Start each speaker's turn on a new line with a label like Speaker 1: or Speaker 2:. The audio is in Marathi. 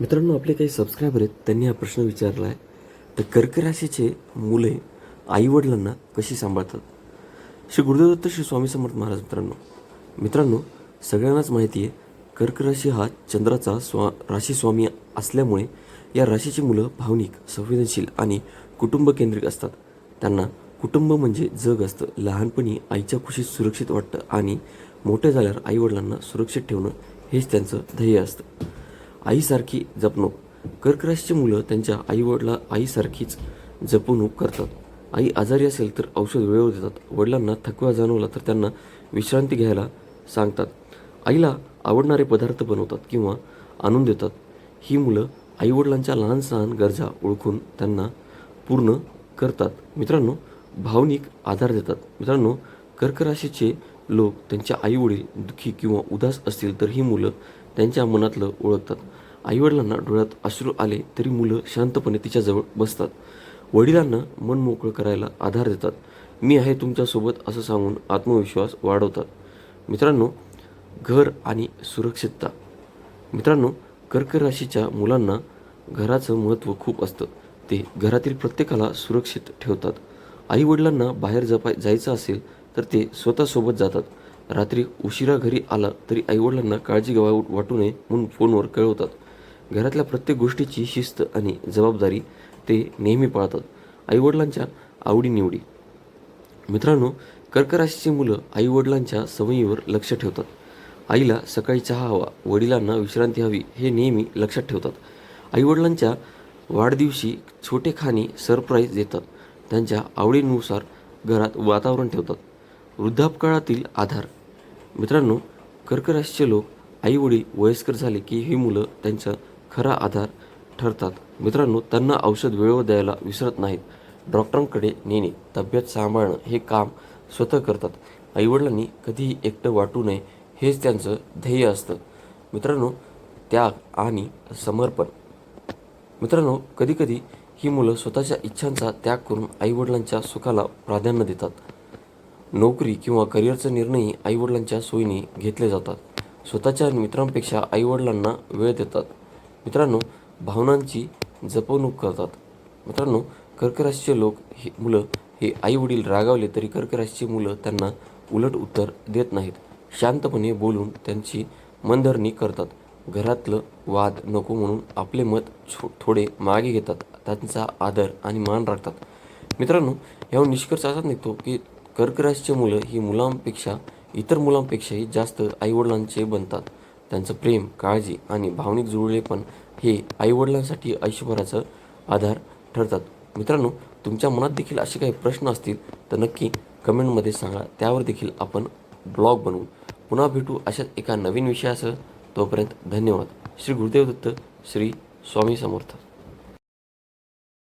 Speaker 1: मित्रांनो आपले काही सबस्क्रायबर आहेत त्यांनी हा प्रश्न विचारला आहे तर कर्क राशीचे मुले आईवडिलांना कशी सांभाळतात? श्री गुरुदेवदत्त श्री स्वामी समर्थ महाराज मित्रांनो मित्रांनो सगळ्यांनाच माहिती आहे कर्क राशी हा चंद्राचा स्वा राशी स्वामी असल्यामुळे या राशीची मुलं भावनिक संवेदनशील आणि कुटुंब केंद्रित असतात. त्यांना कुटुंब म्हणजे जग असतं. लहानपणी आईच्या खुशीत सुरक्षित वाटतं आणि मोठे झाल्यावर आईवडिलांना सुरक्षित ठेवणं हेच त्यांचं ध्येय असतं. आईसारखी जपणूक. कर्कराशीची मुलं त्यांच्या आईवडिला आईसारखीच जपणूक करतात. आई आजारी असेल तर औषध वेळेवर देतात. वडिलांना थकवा जाणवला तर त्यांना विश्रांती घ्यायला सांगतात. आईला आवडणारे पदार्थ बनवतात किंवा आणून देतात. ही मुलं आईवडिलांच्या लहान सहान गरजा ओळखून त्यांना पूर्ण करतात. मित्रांनो भावनिक आधार देतात. मित्रांनो कर्क राशीचे लोक त्यांच्या आईवडील दुःखी किंवा उदास असतील तर ही मुलं त्यांच्या मनातलं ओळखतात. आईवडिलांना डोळ्यात अश्रू आले तरी मुलं शांतपणे तिच्याजवळ बसतात. वडिलांना मन मोकळं करायला आधार देतात. मी आहे तुमच्यासोबत असं सांगून आत्मविश्वास वाढवतात. मित्रांनो घर आणि सुरक्षितता. मित्रांनो कर्क राशीच्या मुलांना घराचं महत्त्व खूप असतं. ते घरातील प्रत्येकाला सुरक्षित ठेवतात. आईवडिलांना बाहेर जपाय जायचं असेल तर ते स्वतःसोबत जातात. रात्री उशिरा घरी आला तरी आईवडिलांना काळजी घ्यावा वाटू नये म्हणून फोनवर कळवतात. घरातल्या प्रत्येक गोष्टीची शिस्त आणि जबाबदारी ते नेहमी पाळतात. आईवडिलांच्या आवडीनिवडी. मित्रांनो कर्कराशीची मुलं आईवडिलांच्या सवयीवर लक्ष ठेवतात. आईला सकाळी चहा हवा वडिलांना विश्रांती हवी हे नेहमी लक्षात ठेवतात. आईवडिलांच्या वाढदिवशी छोटे खाणी सरप्राईज देतात. त्यांच्या आवडीनुसार घरात वातावरण ठेवतात. वृद्धापकाळातील आधार. मित्रांनो कर्कराशीचे लोक आईवडील वयस्कर झाले की ही मुलं त्यांचा खरा आधार ठरतात. मित्रांनो त्यांना औषध वेळेवर द्यायला विसरत नाहीत. डॉक्टरांकडे नेणे तब्येत सांभाळणं हे काम स्वतः करतात. आईवडिलांनी कधीही एकटं वाटू नये हेच त्यांचं ध्येय असतं. मित्रांनो त्याग आणि समर्पण. मित्रांनो कधीकधी ही मुलं स्वतःच्या इच्छांचा त्याग करून आईवडिलांच्या सुखाला प्राधान्य देतात. नोकरी किंवा करिअरचे निर्णयही आईवडिलांच्या सोयीने घेतले जातात. स्वतःच्या मित्रांपेक्षा आईवडिलांना वेळ देतात. मित्रांनो भावनांची जपवणूक करतात. मित्रांनो कर्कराशीचे लोक हे मुलं हे आईवडील रागावले तरी कर्कराशीची मुलं त्यांना उलट उत्तर देत नाहीत. शांतपणे बोलून त्यांची मनधरणी करतात. घरातलं वाद नको म्हणून आपले मत छो थोडे मागे घेतात. त्यांचा आदर आणि मान राखतात. मित्रांनो यावर निष्कर्ष असा निघतो की कर्कराशीची मुलं ही मुलांपेक्षा इतर मुलांपेक्षाही जास्त आईवडिलांचे बनतात. त्यांचं प्रेम काळजी आणि भावनिक जुळलेपण हे आईवडिलांसाठी आयुष्यभराचं आधार ठरतात. मित्रांनो तुमच्या मनात देखील असे काही प्रश्न असतील तर नक्की कमेंटमध्ये सांगा. त्यावर देखील आपण ब्लॉग बनवू. पुन्हा भेटू अशाच एका नवीन विषयासह. तोपर्यंत धन्यवाद. श्री गुरुदेव दत्त श्री स्वामी समर्थ.